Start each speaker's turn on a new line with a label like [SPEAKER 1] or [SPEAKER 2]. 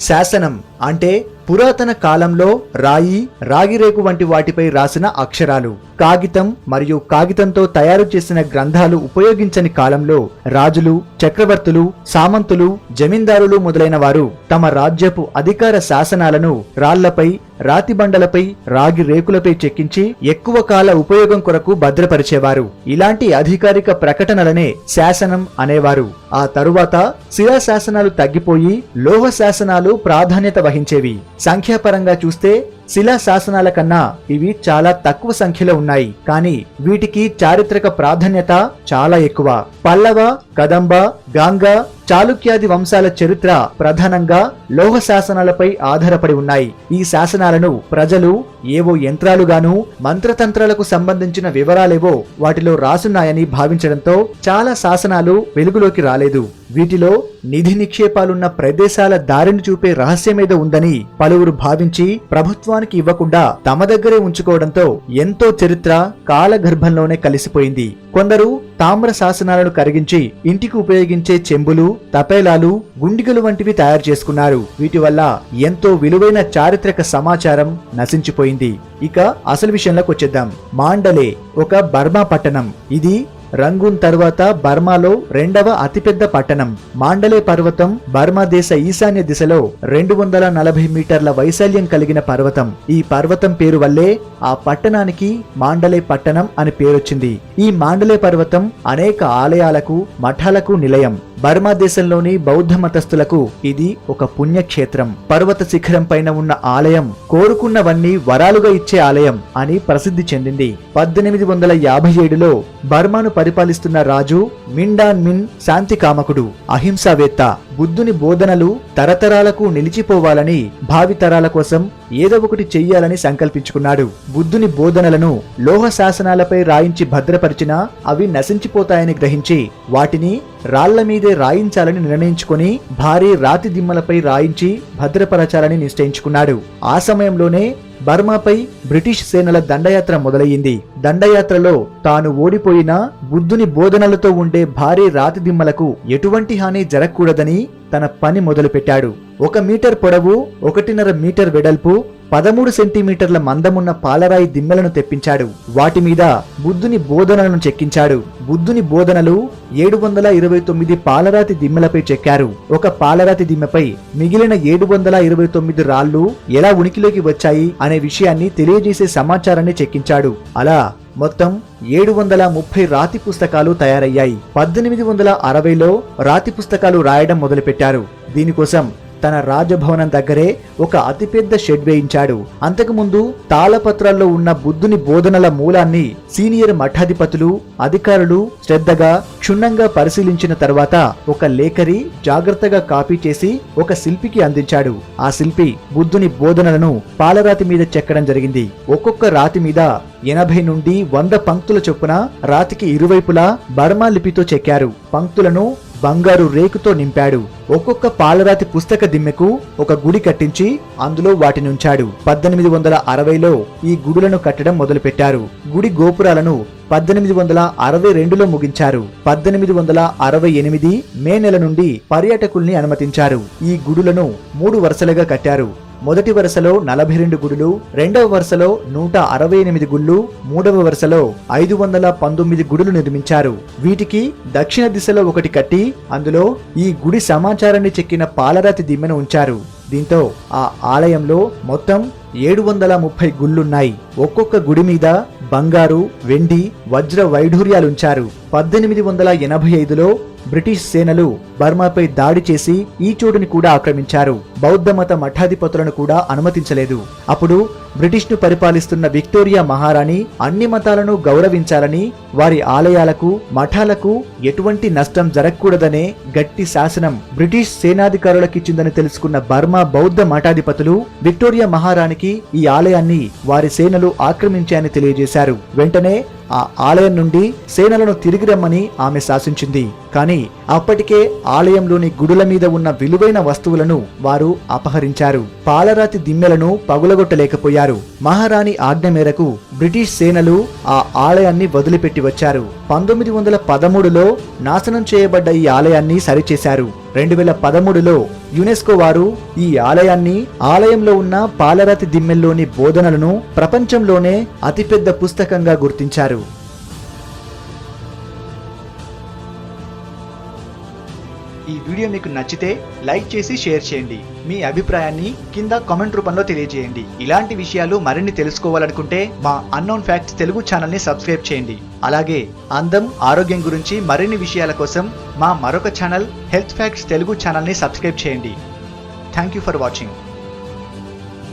[SPEAKER 1] శాసనం అంటే పురాతన కాలంలో రాయి రాగిరేకు వంటి వాటిపై రాసిన అక్షరాలు. కాగితం మరియు కాగితంతో తయారు చేసిన గ్రంథాలు ఉపయోగించని కాలంలో రాజులు చక్రవర్తులు సామంతులు జమీందారులు మొదలైన వారు తమ రాజ్యపు అధికార శాసనాలను రాళ్ళపై రాతిబండలపై రాగి రేకులపై చెక్కించి ఎక్కువ కాల ఉపయోగం కొరకు భద్రపరిచేవారు. ఇలాంటి అధికారిక ప్రకటనలనే శాసనం అనేవారు. ఆ తరువాత శిలా శాసనాలు తగ్గిపోయి లోహ శాసనాలు ప్రాధాన్యత వహించేవి. సంఖ్యాపరంగా చూస్తే శిలా శాసనాల కన్నా ఇవి చాలా తక్కువ సంఖ్యలో ఉన్నాయి కానీ వీటికి చారిత్రక ప్రాధాన్యత చాలా ఎక్కువ. పల్లవ కదంబ గాంగ చాళుక్యాది వంశాల చరిత్ర ప్రధానంగా లోహ శాసనాలపై ఆధారపడి ఉన్నాయి. ఈ శాసనాలను ప్రజలు ఏవో యంత్రాలుగాను మంత్రతంత్రాలకు సంబంధించిన వివరాలేవో వాటిలో రాసున్నాయని భావించడంతో చాలా శాసనాలు వెలుగులోకి రాలేదు. వీటిలో నిధి నిక్షేపాలున్న ప్రదేశాల దారిని చూపే రహస్యమేదో ఉందని పలువురు భావించి ప్రభుత్వం ప్రభుత్వానికి ఇవ్వకుండా తమ దగ్గరే ఉంచుకోవడంతో ఎంతో చరిత్ర కాలగర్భంలోనే కలిసిపోయింది. కొందరు తామ్ర శాసనాలను కరిగించి ఇంటికి ఉపయోగించే చెంబులు తపేలాలు గుండిగలు వంటివి తయారు చేసుకున్నారు. వీటి వల్ల ఎంతో విలువైన చారిత్రక సమాచారం నశించిపోయింది. ఇక అసలు విషయంలోకి వచ్చేద్దాం. మాండలే ఒక బర్మా పట్టణం. ఇది రంగూన్ తర్వాత బర్మాలో రెండవ అతిపెద్ద పట్టణం. మాండలే పర్వతం బర్మా దేశ ఈశాన్య దిశలో రెండు వందల నలభై మీటర్ల వైశాల్యం కలిగిన పర్వతం. ఈ పర్వతం పేరు వల్లే ఆ పట్టణానికి మాండలే పట్టణం అని పేరొచ్చింది. ఈ మాండలే పర్వతం అనేక ఆలయాలకు మఠాలకు నిలయం. బర్మా దేశంలోని బౌద్ధ మతస్థులకు ఇది ఒక పుణ్యక్షేత్రం. పర్వత శిఖరం పైన ఉన్న ఆలయం కోరుకున్నవన్నీ వరాలుగా ఇచ్చే ఆలయం అని ప్రసిద్ధి చెందింది. పద్దెనిమిది వందల యాభై ఏడులో బర్మాను పరిపాలిస్తున్న రాజు మిండాన్ మిన్ శాంతి కామకుడు అహింసావేత్త. బుద్ధుని బోధనలు తరతరాలకు నిలిచిపోవాలని భావితరాల కోసం ఏదో ఒకటి చెయ్యాలని సంకల్పించుకున్నాడు. బుద్ధుని బోధనలను లోహ శాసనాలపై రాయించి భద్రపరిచినా అవి నశించిపోతాయని గ్రహించి వాటిని రాళ్ళ మీదే రాయించాలని నిర్ణయించుకొని భారీ రాతి దిమ్మలపై రాయించి భద్రపరచాలని నిశ్చయించుకున్నాడు. ఆ సమయంలోనే బర్మాపై బ్రిటిష్ సేనల దండయాత్ర మొదలయ్యింది. దండయాత్రలో తాను ఓడిపోయినా బుద్ధుని బోధనలతో ఉండే భారీ రాతి దిమ్మలకు ఎటువంటి హాని జరగకూడదని తన పని మొదలుపెట్టాడు. ఒక మీటర్ పొడవు ఒకటిన్నర మీటర్ వెడల్పు పదమూడు సెంటీమీటర్ల మందమున్న పాలరాయి దిమ్మెలను తెప్పించాడు. వాటి మీద బుద్ధుని బోధనలను చెక్కించాడు. బుద్ధుని బోధనలు ఏడు వందల ఇరవై తొమ్మిది పాలరాతి దిమ్మెలపై చెక్కారు. ఒక పాలరాతి దిమ్మెపై మిగిలిన ఏడు వందల ఇరవై తొమ్మిది రాళ్ళు ఎలా ఉనికిలోకి వచ్చాయి అనే విషయాన్ని తెలియజేసే సమాచారాన్ని చెక్కించాడు. అలా మొత్తం ఏడు వందల ముప్పై రాతి పుస్తకాలు తయారయ్యాయి. పద్దెనిమిది వందల అరవైలో రాతి పుస్తకాలు రాయడం మొదలుపెట్టారు. దీనికోసం తన రాజభవనం దగ్గరే ఒక అతిపెద్ద షెడ్ వేయించాడు. అంతకుముందు తాళపత్రాల్లో ఉన్న బుద్ధుని బోధనల మూలాన్ని సీనియర్ మఠాధిపతులు అధికారులు శ్రద్ధగా క్షుణ్ణంగా పరిశీలించిన తర్వాత ఒక లేఖరి జాగ్రత్తగా కాపీ చేసి ఒక శిల్పికి అందించాడు. ఆ శిల్పి బుద్ధుని బోధనలను పాలరాతి మీద చెక్కడం జరిగింది. ఒక్కొక్క రాతి మీద ఎనభై నుండి వంద పంక్తుల చొప్పున రాతికి ఇరువైపులా బర్మా లిపితో చెక్కారు. పంక్తులను బంగారు రేకుతో నింపాడు. ఒక్కొక్క పాలరాతి పుస్తక దిమ్మెకు ఒక గుడి కట్టించి అందులో వాటిని ఉంచాడు. పద్దెనిమిది వందల అరవైలో ఈ గుడులను కట్టడం మొదలుపెట్టారు. గుడి గోపురాలను పద్దెనిమిది వందల అరవై రెండులో ముగించారు. పద్దెనిమిది వందల అరవై ఎనిమిది మే నెల నుండి పర్యాటకుల్ని అనుమతించారు. ఈ గుడులను మూడు వరుసలుగా కట్టారు. మొదటి వరుసలో నలభై రెండు గుడులు రెండవ వరుసలో నూట అరవై ఎనిమిది గుళ్ళు మూడవ వరుసలో ఐదు వందల పంతొమ్మిది గుడులు నిర్మించారు. వీటికి దక్షిణ దిశలో ఒకటి కట్టి అందులో ఈ గుడి సమాచారాన్ని చెక్కిన పాలరాతి దిమ్మెను ఉంచారు. దీంతో ఆ ఆలయంలో మొత్తం ఏడు వందల ముప్పై గుళ్ళున్నాయి. ఒక్కొక్క గుడి మీద బంగారు వెండి వజ్ర వైఢూర్యాలుంచారు. పద్దెనిమిది వందల ఎనభై ఐదులో బ్రిటిష్ సేనలు బర్మాపై దాడి చేసి ఈ చోటుని కూడా ఆక్రమించారు. బౌద్ధ మత మఠాధిపతులను కూడా అనుమతించలేదు. అప్పుడు బ్రిటిష్ను పరిపాలిస్తున్న విక్టోరియా మహారాణి అన్ని మతాలను గౌరవించాలని వారి ఆలయాలకు మఠాలకు ఎటువంటి నష్టం జరగకూడదనే గట్టి శాసనం బ్రిటిష్ సేనాధికారులకిచ్చిందని తెలుసుకున్న బర్మా బౌద్ధ మఠాధిపతులు విక్టోరియా మహారాణికి ఈ ఆలయాన్ని వారి సేనలు ఆక్రమించాయని తెలియజేశారు. వెంటనే ఆ ఆలయం నుండి సేనలను తిరిగి రమ్మని ఆమె శాసించింది. కానీ అప్పటికే ఆలయంలోని గుడుల మీద ఉన్న విలువైన వస్తువులను వారు అపహరించారు. పాలరాతి దిమ్మెలను పగులగొట్టలేకపోయారు. మహారాణి ఆజ్ఞ మేరకు బ్రిటిష్ సేనలు ఆ ఆలయాన్ని వదిలిపెట్టి వచ్చారు. పంతొమ్మిది వందల పదమూడులో నాశనం చేయబడ్డ ఈ ఆలయాన్ని సరిచేశారు. రెండు వేల పదమూడులో యునెస్కో వారు ఈ ఆలయాన్ని ఆలయంలో ఉన్న పాలరాతి దిమ్మెల్లోని బోధనలను ప్రపంచంలోనే అతిపెద్ద పుస్తకంగా గుర్తించారు. ఈ వీడియో మీకు నచ్చితే లైక్ చేసి షేర్ చేయండి. మీ అభిప్రాయాన్ని కింద కామెంట్ రూపంలో తెలియజేయండి. ఇలాంటి విషయాలు మరిన్ని తెలుసుకోవాలనుకుంటే మా అన్నోన్ ఫ్యాక్ట్స్ తెలుగు ఛానల్ని సబ్స్క్రైబ్ చేయండి. అలాగే అందం ఆరోగ్యం గురించి మరిన్ని విషయాల కోసం మా మరొక ఛానల్ హెల్త్ ఫ్యాక్ట్స్ తెలుగు ఛానల్ని సబ్స్క్రైబ్ చేయండి. Thank you for watching